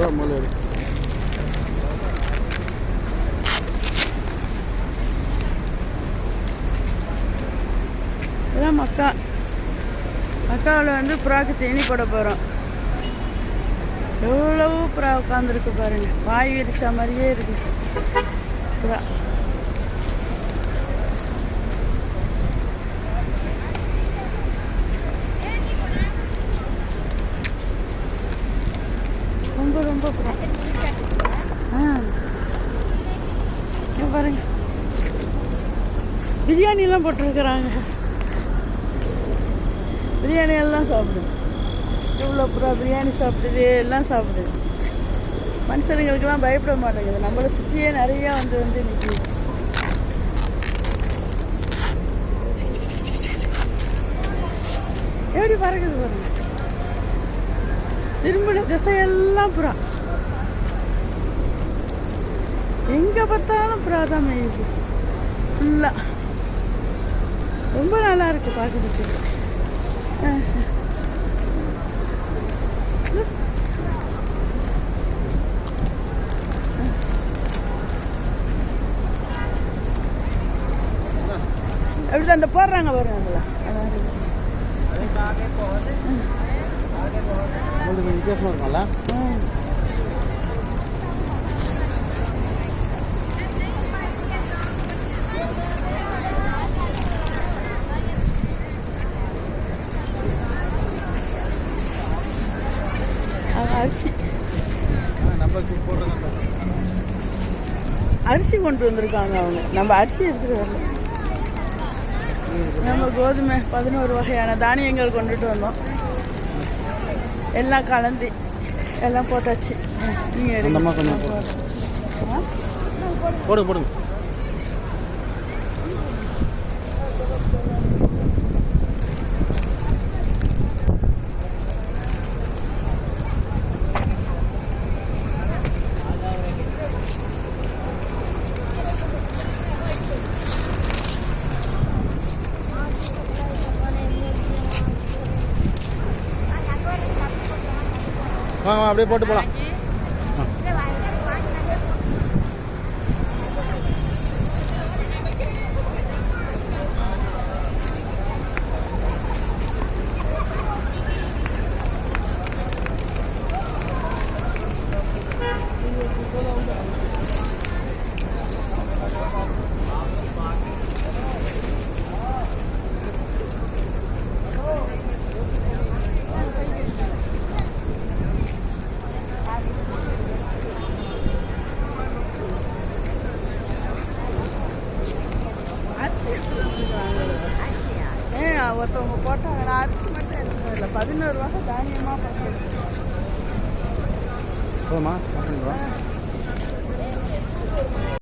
ரூபா முதல்ல இதான் மக்கா. மக்காவில் வந்து புறாக்கு தீனி போட போகிறோம் எவ்வளவு புறா உட்காந்துருக்கு பாருங்க. வாய் விரிச்சா மாதிரியே இருக்கு. புறா. ரொம்ப ரொம்ப ஆ. இங்க பாருங்க. பிரியாணிலாம் போட்டிருக்கிறாங்க. பிரியாணி எல்லாம் சாப்பிடுது இவ்வளோ புறா பிரியாணி சாப்பிடுது எல்லாம் சாப்பிடுது மனுஷனுங்களுக்கெல்லாம் பயப்பட மாட்டேங்குது. நம்மளை சுற்றியே நிறையா வந்து வந்து நிற்கிது எப்படி பறக்குது பாருங்க. திரும்பின திசையெல்லாம் புறா. எங்கே பார்த்தாலும் புறா தான் மேயுது ஃபுல்லாக ரொம்ப நல்லா இருக்கு பார்க்குறதுக்கு. அப்படி அந்த போடுறாங்க பாருங்களா உங்களுக்கு கொஞ்சம் வித்தியாசமாக இருக்கும்ல அரிசி நம்ம போடுறது அரிசி கொண்டு வந்திருக்காங்க அவங்க. நம்ம அரிசி எடுத்துட்டு வரல நம்ம கோதுமை பதினோரு வகையான தானியங்கள் கொண்டுட்டு வந்தோம். எல்லாம் கலந்து எல்லாம் போட்டாச்சு. நீங்கள் ஆ? போடுங்க வாங்க அப்படியே போட்டு போகலாம் ஒருத்தவங்க போட்டாங்க நான் அரிசி மட்டும் எடுத்துட்டு வரல. பதினோரு வகை தானியமாக போட்டு போதுமா? பசங்க